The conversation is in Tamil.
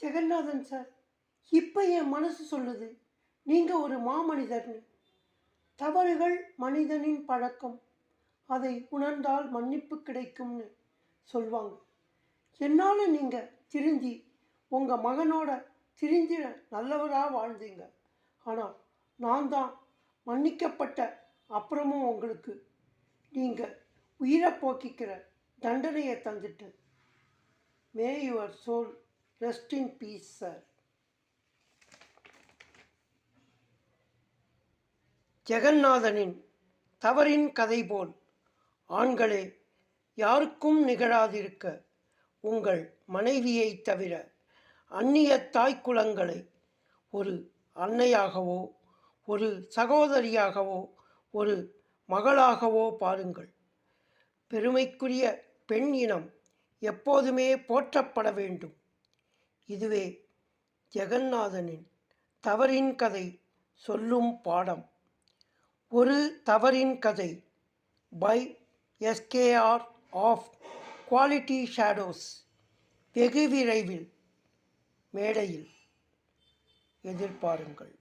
ஜெகநாதன் சார் இப்போ என் மனசு சொல்லுது நீங்கள் ஒரு மாமனிதர்னு. தவறுகள் மனிதனின் பழக்கம் அதை உணர்ந்தால் மன்னிப்பு கிடைக்கும்னு சொல்வாங்க. என்னால் நீங்கள் திருந்தி உங்கள் மகனோட திருந்திட நல்லவராக வாழ்ந்தீங்க. ஆனால் நான் தான் மன்னிக்கப்பட்ட அப்புறமும் உங்களுக்கு. நீங்கள் உயிரை போக்கிக்கிற தண்டனையை தந்துட்டேன் may your soul rest in peace sir ஜெகநாதனின் தவறின் கதை போல் ஆண்களே யாருக்கும் நிகழாதிருக்க உங்கள் மனைவியைத் தவிர அந்நிய தாய்க்குலங்களை ஒரு அன்னையாகவோ ஒரு சகோதரியாகவோ ஒரு மகளாகவோ பாருங்கள். பெருமைக்குரிய பெண் இனம் எப்போதுமே போற்றப்பட வேண்டும். இதுவே ஜெகநாதனின் தவறின் கதை சொல்லும் பாடம். ஒரு தவறின் கதை by SKR of quality shadows வெகு விரைவில் மேடையில் எதிர்பாருங்கள்.